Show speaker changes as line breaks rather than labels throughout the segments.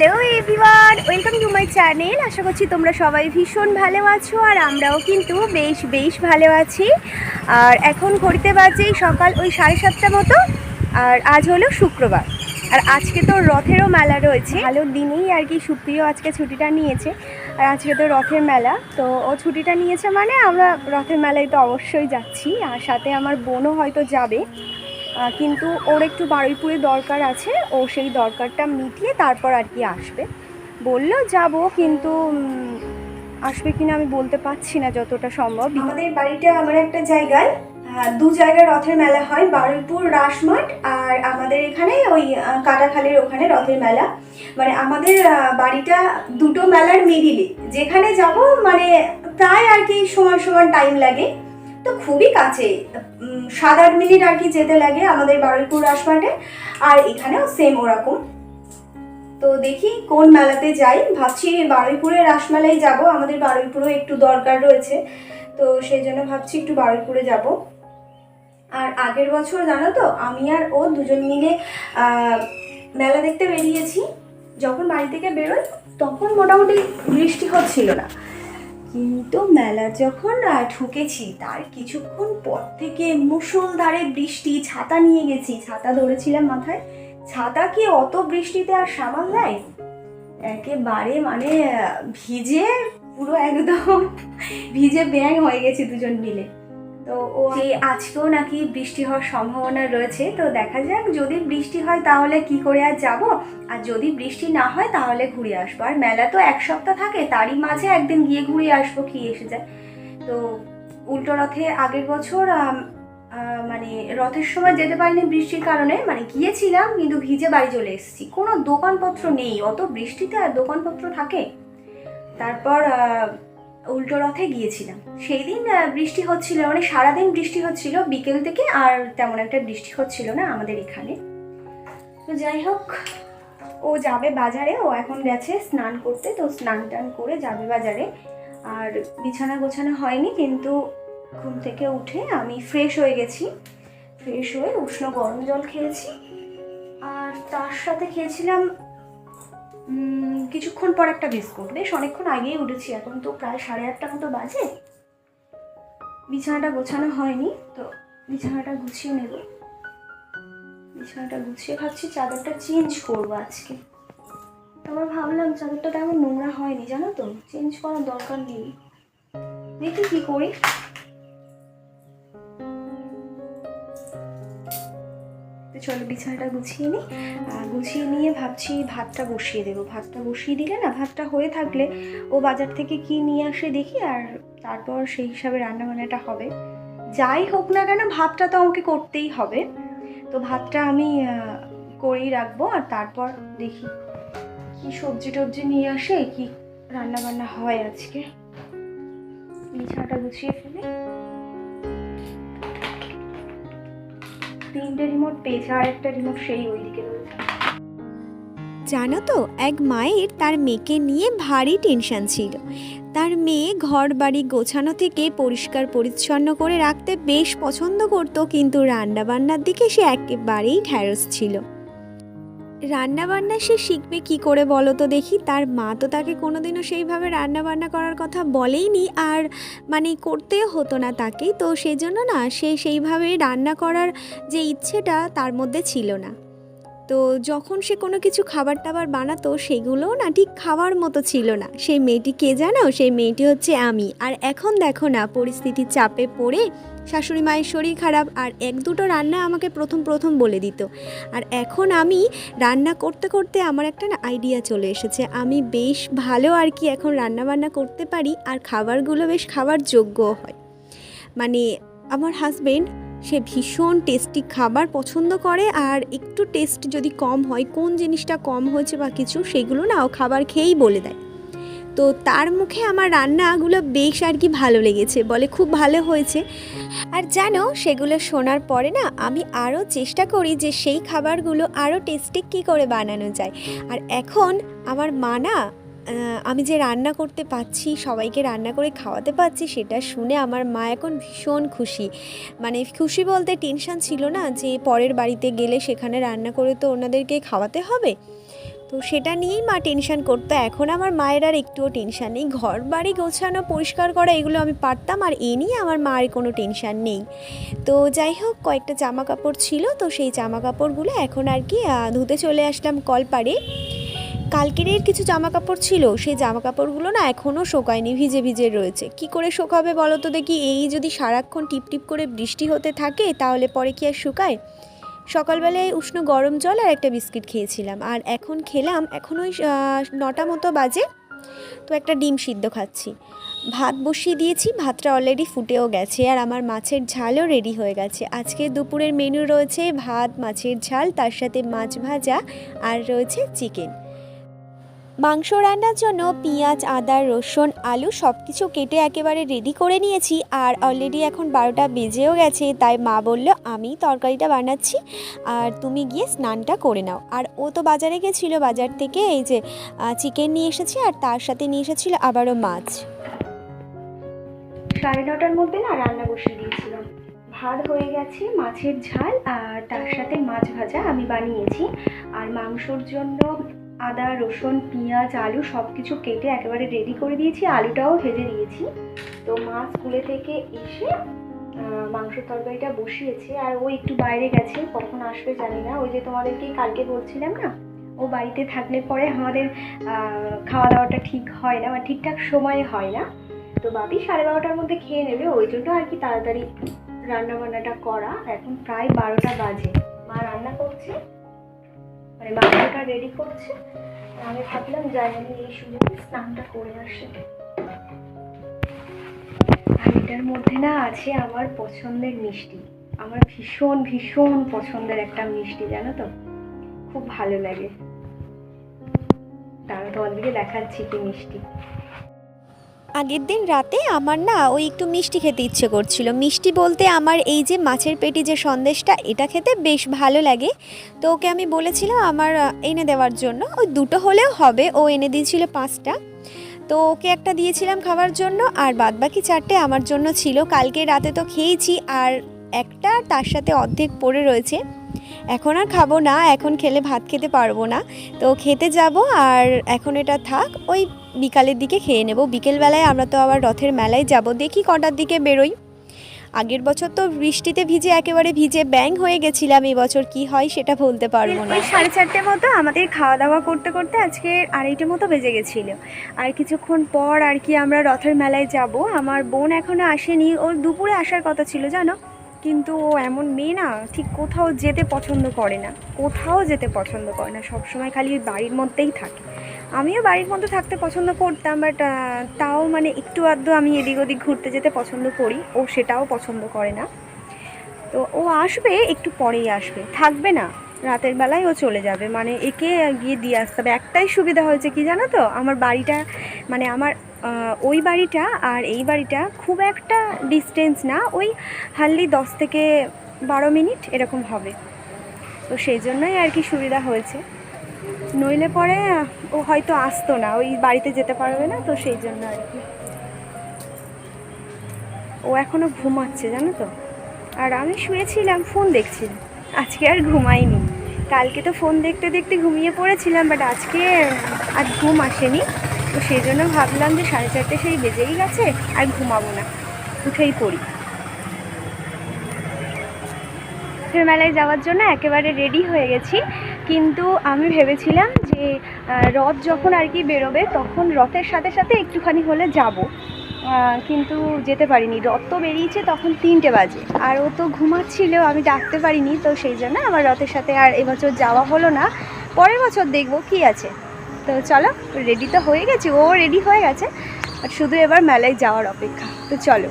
Hello everyone welcome to my channel আশা করছি তোমরা সবাই ভীষণ ভালো আছো আর আমরাও কিন্তু বেশ বেশ ভালো আছি। আর এখন ঘড়িতে বাজে সকাল ওই সাড়ে সাতটা মতো। আর আজ হলো শুক্রবার। আর আজকে তো রথেরও মেলা রয়েছে। ভালো দিনেই আর কি সুপ্রিয় আজকে ছুটিটা নিয়েছে। আর আজকে তো রথের মেলা। তো ও ছুটিটা নিয়েছে মানে আমরা রথের মেলায় তো অবশ্যই যাচ্ছি। আর সাথে আমার বোনও হয়তো যাবে। কিন্তু ওর একটু বারুইপুরে দরকার আছে, ও সেই দরকারটা মিটিয়ে তারপর আর কি আসবে। বলল যাব, কিন্তু আসবে কিনা আমি বলতে পারছি না যতটা সম্ভব। আমাদের বাড়িটা আমার একটা জায়গায় দু জায়গায় রথের মেলা হয়, বারুইপুর, রাসমাঠ আর আমাদের এখানে ওই কাটাখালের ওখানে রথের মেলা। মানে আমাদের বাড়িটা দুটো মেলার মিডিলে। যেখানে যাব মানে প্রায় আর কি সমান সমান টাইম লাগে। তো খুবই কাছে। সাত আট মিনিট আর কি যেতে লাগে আমাদের বারুইপুর রাসমাঠে আর এখানেও সেম ওরকম। তো দেখি কোন মেলাতে যাই। ভাবছি বারুইপুরের রাসমেলায় যাব। আমাদের বারুইপুরেও একটু দরকার রয়েছে। তো সেই জন্য ভাবছি একটু বারুইপুরে যাব। আর আগের বছর জানো তো, আমি আর ও দুজন মিলে মেলা দেখতে বেরিয়েছি। যখন বাড়ি থেকে বেরোই, তখন মোটামুটি বৃষ্টি হচ্ছিল না। কিন্তু মেলা যখন ঢুকেছি, তার কিছুক্ষণ পর থেকে মুষলধারে বৃষ্টি, ছাতা নিয়ে গেছি। ছাতা ধরেছিলাম মাথায়। ছাতা কি অত বৃষ্টিতে আর সামাল দেয় একেবারে মানে ভিজে পুরো একদম, ভিজে ব্যাং হয়ে গেছি দুজন মিলে। তো ও আজকেও নাকি বৃষ্টি হওয়ার সম্ভাবনা রয়েছে, তো দেখা যাক যদি বৃষ্টি হয় তাহলে কি করে আর যাব? আর যদি বৃষ্টি না হয় তাহলে ঘুরে আসব। আর মেলা তো এক সপ্তাহ থাকে, তারই মাঝে একদিন গিয়ে ঘুরে আসব কি এসে যায়। তো উল্টো রথে আগের বছর মানে রথের সময় যেতে পারিনি বৃষ্টির কারণে মানে গিয়েছিলাম কিন্তু ভিজে বাড়ি চলে এসেছি। কোনো দোকানপত্র নেই, অত বৃষ্টিতে আর দোকানপত্র থাকে। তারপর উল্টো রথে গিয়েছিলাম। সেই দিন বৃষ্টি হচ্ছিল মানে সারাদিন বৃষ্টি হচ্ছিল, বিকেল থেকে আর তেমন একটা বৃষ্টি হচ্ছিল না আমাদের এখানে। তো যাই হোক, ও যাবে বাজারে, ও এখন গেছে স্নান করতে, তো স্নান টান করে যাবে বাজারে। আর বিছানা গোছানো হয়নি, কিন্তু ঘুম থেকে উঠে আমি ফ্রেশ হয়ে গেছি। ফ্রেশ হয়ে উষ্ণ গরম জল খেয়েছি। আর তার সাথে খেয়েছিলাম কিছুক্ষণ পর একটা বিস্কুট। বেশ অনেকক্ষণ আগেই উঠেছি, এখন তো প্রায় সাড়ে আটটা মতো বাজে। বিছানাটা গোছানো হয়নি, তো বিছানাটা গুছিয়ে নেব। বিছানাটা গুছিয়ে ভাবছি চাদরটা চেঞ্জ করব আজকে। তারপর ভাবলাম চাদরটা তেমন নোংরা হয়নি, জানো তো? চেঞ্জ করার দরকার নেই। দেখি কি করি। চলো বিছানাটা গুছিয়ে নিই গুছিয়ে নিয়ে ভাবছি ভাতটা বসিয়ে দেবো। ভাতটা বসিয়ে দিলে না, ভাতটা হয়ে থাকলে ও বাজার থেকে কি নিয়ে আসে দেখি আর তারপর সেই হিসাবে রান্নাবান্নাটা হবে। যাই হোক না কেন, ভাতটা তো আমাকে করতেই হবে। তো ভাতটা আমি করেই রাখব আর তারপর দেখি কি সবজি টবজি নিয়ে আসে, কি রান্নাবান্না হয় আজকে। বিছানাটা গুছিয়ে ফেলে। তিনটে রিমোট পেয়েছে, আর একটা রিমোট সেই ওইদিকে রয়েছে।
জানো তো, এক মায়ের তার মেয়েকে নিয়ে ভারী টেনশন ছিল। তার মেয়ে ঘর বাড়ি গোছানো থেকে পরিষ্কার পরিচ্ছন্ন করে রাখতে বেশ পছন্দ করত, কিন্তু রান্নাবান্নার দিকে সে একেবারেই ঢ্যাঁড়স ছিল। রান্নাবান্না সে শিখবে কি করে বলো তো দেখি। তার মা তো তাকে কোনোদিনও সেইভাবে রান্নাবান্না করার কথা বলেইনি। আর মানে করতেও হতো না তাকে। তো সেজন্য না সে সেইভাবে রান্না করার যে ইচ্ছেটা তার মধ্যে ছিল না। তো যখন সে কোনো কিছু খাবার টাবার বানাতো সেগুলোও না ঠিক খাওয়ার মতো ছিল না। সেই মেয়েটি কে জানো? সেই মেয়েটি হচ্ছে আমি। আর এখন দেখো না পরিস্থিতির চাপে পড়ে শাশুড়ি মায়ের শরীর খারাপ আর এক দুটো রান্না আমাকে প্রথম প্রথম বলে দিত। আর এখন আমি রান্না করতে করতে আমার একটা না আইডিয়া চলে এসেছে। আমি বেশ ভালো আর কি এখন রান্না বান্না করতে পারি আর খাবারগুলো বেশ খাবার যোগ্য হয়। মানে আমার হাজবেন্ড সে ভীষণ টেস্টি খাবার পছন্দ করে আর একটু টেস্ট যদি কম হয়, কোন জিনিসটা কম হয়েছে বা কিছু সেগুলো না ও খাবার খেয়েই বলে দেয়। তো তার মুখে আমার রান্নাগুলো বেশ আর কি ভালো লেগেছে, বলে খুব ভালো হয়েছে। আর জানো, সেগুলো শোনার পরে না আমি আরও চেষ্টা করি যে সেই খাবারগুলো আরও টেস্টি কী করে বানানো যায়। আর এখন আমার মা না আমি যে রান্না করতে পারছি সবাইকে রান্না করে খাওয়াতে পারছি সেটা শুনে আমার মা এখন ভীষণ খুশি। মানে খুশি বলতে টেনশান ছিল না যে পরের বাড়িতে গেলে সেখানে রান্না করে তো ওনাদেরকে খাওয়াতে হবে। তো সেটা নিয়েই মা টেনশান করতো। এখন আমার মায়ের আর একটুও টেনশান নেই। ঘর বাড়ি গোছানো, পরিষ্কার করা, এগুলো আমি পারতাম আর এ নিয়ে আমার মায়ের কোনো টেনশান নেই। তো যাই হোক, কয়েকটা জামা কাপড় ছিল, তো সেই জামা কাপড়গুলো এখন আর কি ধুতে চলে আসলাম কলপাড়ে। কালকের এর কিছু জামা কাপড় ছিল, সেই জামা কাপড়গুলো না এখনও শোকায়নি, ভিজে ভিজে রয়েছে। কি করে শোকাবে বলো তো দেখি? এই যদি সারাক্ষণ টিপ টিপ করে বৃষ্টি হতে থাকে, তাহলে পরে কি আর শুকায়? সকালবেলায় উষ্ণ গরম জল আর একটা বিস্কিট খেয়েছিলাম। আর এখন খেলাম, এখন ওই নটা মতো বাজে, তো একটা ডিম সিদ্ধ খাচ্ছি। ভাত বসিয়ে দিয়েছি, ভাতটা অলরেডি ফুটেও গেছে, আর আমার মাছের ঝালও রেডি হয়ে গেছে। আজকে দুপুরের মেনু রয়েছে ভাত, মাছের ঝাল, তার সাথে মাছ ভাজা, আর রয়েছে চিকেন মাংস রান্নার জন্য পেঁয়াজ, আদা, রসুন, আলু সব কিছু কেটে একেবারে রেডি করে নিয়েছি আর অলরেডি এখন বারোটা বেজেও গেছে, তাই মা বলল, আমি তরকারিটা বানাচ্ছি আর তুমি গিয়ে স্নানটা করে নাও। আর ও তো বাজারে গেছিল, বাজার থেকে এই যে চিকেন নিয়ে এসেছে আর তার সাথে নিয়ে এসেছিল আবারও মাছ।
সাড়ে নটার মধ্যে না রান্না বসিয়ে দিয়েছিলাম। ভাত হয়ে গেছে, মাছের ঝাল আর তার সাথে মাছ ভাজা আমি বানিয়েছি। আর মাংসর জন্য আদা, রসুন, পেঁয়াজ, আলু সব কিছু কেটে একেবারে রেডি করে দিয়েছি। আলুটাও ভেজে দিয়েছি তো মা স্কুলে থেকে এসে মাংস তরকারিটা বসিয়েছে। আর ও একটু বাইরে গেছে, কখন আসবে জানি না। ওই যে তোমাদেরকে কালকে বলছিলাম না, ও বাড়িতে থাকলে পরে আমাদের খাওয়া দাওয়াটা ঠিক হয় না বা ঠিকঠাক সময়ে হয় না। তো বাপি সাড়ে বারোটার মধ্যে খেয়ে নেবে। ওই জন্য আর কি তাড়াতাড়ি রান্না বান্নাটা করা। এখন প্রায় বারোটা বাজে। মা রান্না করছে। মানে মাংসটা রেডি করছে। আমি ভাবলাম যাই আমি এই সুযোগে স্নানটা করে আসি। আর এটার মধ্যে না আছে আমার পছন্দের মিষ্টি। আমার ভীষণ ভীষণ পছন্দের একটা মিষ্টি, জানো তো? খুব ভালো লাগে। দাঁড়া তোমাদেরকে দেখাচ্ছি কি মিষ্টি।
আগের দিন রাতে আমার না ওই একটু মিষ্টি খেতে ইচ্ছে করছিল। মিষ্টি বলতে আমার এই যে মাছের পেটি যে সন্দেশটা, এটা খেতে বেশ ভালো লাগে। তো ওকে আমি বলেছিলাম আমার এনে দেওয়ার জন্য। ওই দুটো হলেও হবে, ও এনে দিয়েছিল পাঁচটা। তো ওকে একটা দিয়েছিলাম খাওয়ার জন্য, আর বাদবাকি চারটে আমার জন্য ছিল। কালকে রাতে তো খেয়েছি, আর একটা তার সাথে অর্ধেক পড়ে রয়েছে। এখন আর খাব না, এখন খেলে ভাত খেতে পারব না। তো খেতে যাব, আর এখন এটা থাক। ওই বিকালের দিকে খেয়ে নেব। বিকেলবেলায় আমরা তো আবার রথের মেলায় যাব। দেখি কটার দিকে বেরোই। আগের বছর তো বৃষ্টিতে ভিজে একেবারে ভিজে ব্যাং হয়ে গেছিলাম। এই বছর কি হয় সেটা বলতে পারব না।
সাড়ে চারটে মতো আমাদের খাওয়া দাওয়া করতে করতে আজকে আড়াইটে মতো বেজে গেছিল। আর কিছুক্ষণ পর আর কি আমরা রথের মেলায় যাব। আমার বোন এখনও আসেনি। ওর দুপুরে আসার কথা ছিল, জানো? কিন্তু ও এমন মেয়ে না, ঠিক কোথাও যেতে পছন্দ করে না। কোথাও যেতে পছন্দ করে না। সবসময় খালি বাড়ির মধ্যেই থাকে। আমিও বাড়ির মধ্যে থাকতে পছন্দ করতাম বাট তাও মানে একটু আধটু আমি এদিক ওদিক ঘুরতে যেতে পছন্দ করি। ও সেটাও পছন্দ করে না। তো ও আসবে, একটু পরেই আসবে। থাকবে না। রাতের বেলায় ও চলে যাবে। মানে একে গিয়ে দিয়ে আসতে হবে। একটাই সুবিধা হয়েছে কি জানো তো? আমার বাড়িটা মানে আমার ওই বাড়িটা আর এই বাড়িটা খুব একটা ডিস্টেন্স না। ওই হার্ডলি দশ থেকে বারো মিনিট এরকম হবে। তো সেই জন্যই আর কি সুবিধা হয়েছে। নইলে পরে ও হয়তো আসতো না, ওই বাড়িতে যেতে পারবে না, তো সেই জন্য আর কি। ও এখনও ঘুমাচ্ছে, জানো তো? আর আমি শুয়েছিলাম, ফোন দেখছিলাম আজকে আর ঘুমাইনি। কালকে তো ফোন দেখতে দেখতে ঘুমিয়ে পড়েছিলাম বাট আজকে আর ঘুম আসেনি। তো সেই জন্য ভাবলাম যে সাড়ে চারটে সেই বেজেই গেছে, আর ঘুমাবো না। উঠেই পড়ি। মেলায় যাওয়ার জন্য একেবারে রেডি হয়ে গেছি। কিন্তু আমি ভেবেছিলাম যে রথ যখন আর কি বেরোবে, তখন রথের সাথে সাথে একটুখানি হলে যাব। কিন্তু যেতে পারিনি। রথ তো বেরিয়েছে তখন তিনটে বাজে। আর ও তো ঘুমাচ্ছিল আমি ডাকতে পারিনি, তো সেই জন্য আমার রথের সাথে আর এবছর যাওয়া হলো না। পরের বছর দেখব কি আছে। তো চলো রেডি তো হয়ে গেছে, ও রেডি হয়ে গেছে শুধু এবার মেলায় যাওয়ার অপেক্ষা। তো চলো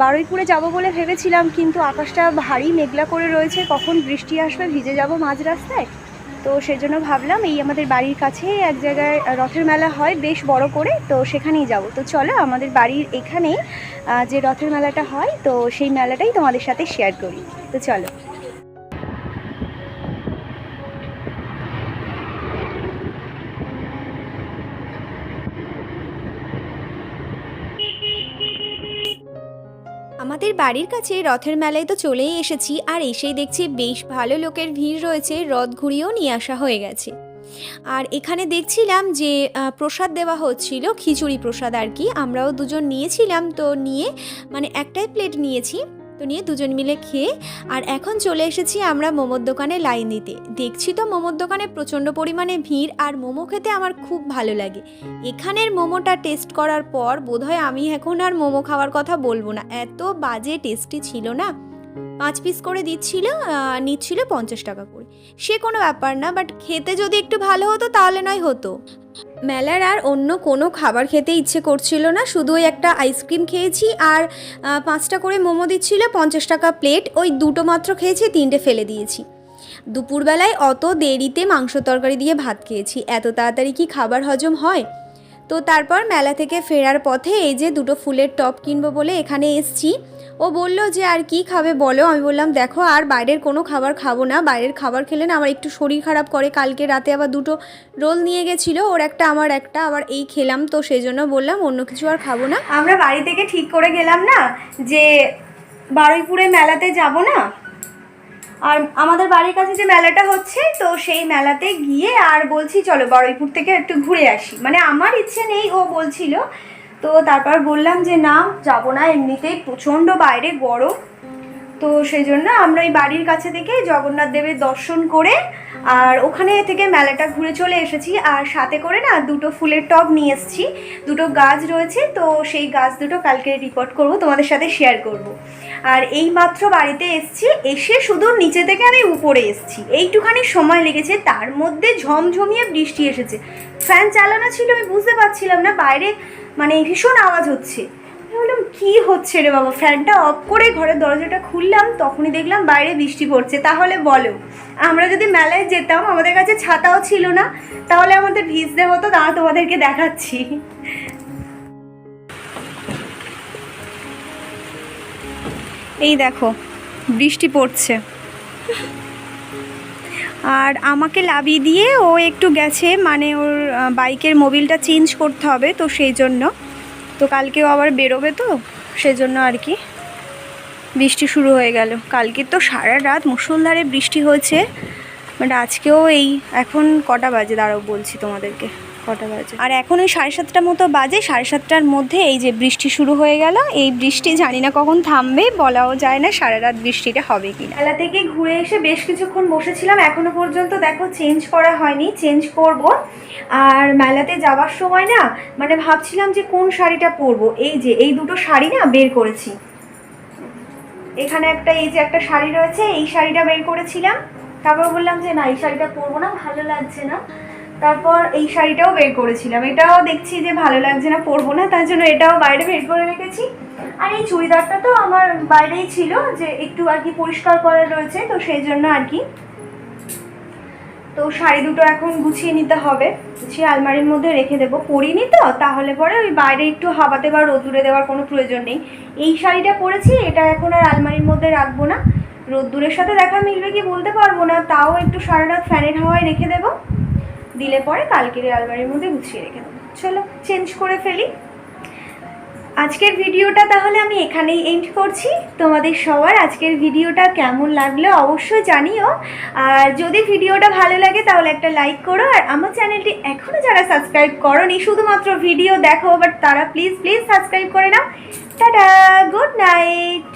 বারুইপুরে যাব বলে ভেবেছিলাম, কিন্তু আকাশটা ভারী মেঘলা করে রয়েছে, কখন বৃষ্টি আসবে, ভিজে যাব মাঝ রাস্তায়? তো সেজন্য ভাবলাম এই আমাদের বাড়ির কাছে এক জায়গায় রথের মেলা হয়, বেশ বড় করে, তো সেখানেই যাব। তো চলো আমাদের বাড়ির এখানে যে রথের মেলাটা হয়, তো সেই মেলাটাই তোমাদের সাথে শেয়ার করি। তো চলো।
বাড়ির কাছে রথের মেলায় তো চলেই এসেছি, আর এসেই দেখছি বেশ ভালো লোকের ভিড় রয়েছে, রথ ঘুরিয়েও নিয়ে আসা হয়ে গেছে। আর এখানে দেখছিলাম যে প্রসাদ দেওয়া হচ্ছিল, খিচুড়ি প্রসাদ আর কি, আমরাও দুজন নিয়েছিলাম, তো নিয়ে মানে একটাই প্লেট নিয়েছি। তো নিয়ে দুজন মিলে খেয়ে, আর এখন চলে এসেছি আমরা মোমোর দোকানে লাইন দিতে। দেখছি তো মোমোর দোকানে প্রচণ্ড পরিমাণে ভিড় আর মোমো খেতে আমার খুব ভালো লাগে। এখানের মোমোটা টেস্ট করার পর বোধহয় আমি এখন আর মোমো খাওয়ার কথা বলব না। এত বাজে টেস্টি ছিল না। পাঁচ পিস করে দিচ্ছিল নিচ্ছিল পঞ্চাশ টাকা করে। সে কোনো ব্যাপার না বাট খেতে যদি একটু ভালো হতো তাহলে নয় হতো। মেলার আর অন্য কোনো খাবার খেতে ইচ্ছে করছিল না। শুধু ওই একটা আইসক্রিম খেয়েছি আর পাঁচটা করে মোমো দিচ্ছিল, পঞ্চাশ টাকা প্লেট। ওই দুটো মাত্র খেয়েছি, তিনটে ফেলে দিয়েছি। দুপুরবেলায় অত দেরিতে মাংস তরকারি দিয়ে ভাত খেয়েছি। এত তাড়াতাড়ি কি খাবার হজম হয়? তো তারপর মেলা থেকে ফেরার পথে এই যে দুটো ফুলের টপ কিনবো বলে এখানে এসছি। ও বলল যে, আর কি খাবে বলো? আমি বললাম, দেখো, আর বাইরের কোনো খাবার খাব না। বাইরের খাবার খেলে না আমার একটু শরীর খারাপ করে। কালকে রাতে আবার দুটো রোল নিয়ে গেছিল, ওর একটা আমার একটা, আবার এই খেলাম তো সেই জন্য বললাম, অন্য কিছু আর খাব না।
আমরা বাড়ি থেকে ঠিক করে গেলাম না যে, বারুইপুরে মেলাতে যাব না? আর আমাদের বাড়ির কাছে যে মেলাটা হচ্ছে, তো সেই মেলাতে গিয়ে আর বলছি, চলো বারুইপুর থেকে একটু ঘুরে আসি। মানে আমার ইচ্ছে নেই, ও বলছিল তো তারপর বললাম যে না যাব না এমনিতেই প্রচণ্ড বাইরে গরম। তো সেই জন্য আমরা ওই বাড়ির কাছে থেকে জগন্নাথ দেবের দর্শন করে আর ওখানে থেকে মেলাটা ঘুরে চলে এসেছি। আর সাথে করে না দুটো ফুলের টব নিয়ে এসেছি। দুটো গাছ রয়েছে, তো সেই গাছ দুটো কালকে রিপোর্ট করব, তোমাদের সাথে শেয়ার করব। আর এই মাত্র বাড়িতে এসেছি, এসে শুধু নিচে থেকে আমি উপরে এসেছি। এইটুখানি সময় লেগেছে, তার মধ্যে ঝমঝমিয়ে বৃষ্টি এসেছে। ফ্যান চালানো ছিল, আমি বুঝতে পারছিলাম না, বাইরে মানে ভীষণ আওয়াজ হচ্ছে। বললাম, কি হচ্ছে রে বাবা? ফ্যানটা অফ করে ঘরের দরজাটা খুললাম, তখনই দেখলাম বাইরে বৃষ্টি পড়ছে। তাহলে বলো, আমরা যদি মেলায় যেতাম, আমাদের কাছে ছাতাও ছিল না, তাহলে আমাদের ভিজতে হতো, তা তোমাদেরকে দেখাচ্ছি। এই দেখো, বৃষ্টি পড়ছে। আর আমাকে লাবিয়ে দিয়ে ও একটু গেছে মানে ওর বাইকের মোবিলটা চেঞ্জ করতে হবে, তো সেই জন্য। তো কালকেও আবার বেরোবে তো, সেজন্য আর কি। বৃষ্টি শুরু হয়ে গেল। কালকে তো সারা রাত মুসলধারে বৃষ্টি হয়েছে, বাট আজকেও এই, এখন কটা বাজে দাঁড়াও বলছি তোমাদেরকে। কটা বাজে। আর এখন ওই সাড়ে সাতটার মতো বাজে সাড়ে সাতটার মধ্যে এই যে বৃষ্টি শুরু হয়ে গেল এই বৃষ্টি জানি না কখন থামবে বলাও যায় না সারা রাত বৃষ্টিটা হবে কি মেলা থেকে ঘুরে এসে বেশ কিছুক্ষণ বসেছিলাম এখনও পর্যন্ত দেখো চেঞ্জ করা হয়নি চেঞ্জ করব। আর মেলাতে যাওয়ার সময় না মানে ভাবছিলাম যে কোন শাড়িটা পরবো এই যে এই দুটো শাড়ি না বের করেছি। এখানে একটা এই যে একটা শাড়ি রয়েছে এই শাড়িটা বের করেছিলাম। তারপর বললাম যে না এই শাড়িটা পরবো না ভালো লাগছে না। তারপর এই শাড়িটাও বের করেছিলাম। এটাও দেখছি যে ভালো লাগছে না, পরবো না, তার জন্য এটাও বাইরে বের করে রেখেছি। আর এই চুড়িদারটা তো আমার বাইরেই ছিল, যে একটু আর কি পরিষ্কার করা রয়েছে, তো সেই জন্য আর কি। তো শাড়ি দুটো এখন গুছিয়ে নিতে হবে, গুছিয়ে আলমারির মধ্যে রেখে দেবো। পরিনি তো, তাহলে পরে ওই বাইরে একটু হাওয়াতে বা রোদ্দুরে দেওয়ার কোনো প্রয়োজন নেই। এই শাড়িটা পরেছি, এটা এখন আর আলমারির মধ্যে রাখব না। রোদ্দুরের সাথে দেখা মিলবে কি বলতে পারব না, তাও একটু সারা রাত ফ্যানের হাওয়ায় রেখে দেবো। দিলে পরে কালকের আলমারির মধ্যে গুছিয়ে রেখে দেবো। চলো চেঞ্জ করে ফেলি। আজকের ভিডিওটা তাহলে আমি এখানেই এন্ড করছি। তোমাদের সবার আজকের ভিডিওটা কেমন লাগল অবশ্যই জানিও। আর যদি ভিডিওটা ভালো লাগে তাহলে একটা লাইক করো। আর আমার চ্যানেলটি এখনও যারা সাবস্ক্রাইব করনি, শুধুমাত্র ভিডিও দেখো বাট তারা প্লিজ প্লিজ সাবস্ক্রাইব করে নাও। Tata good night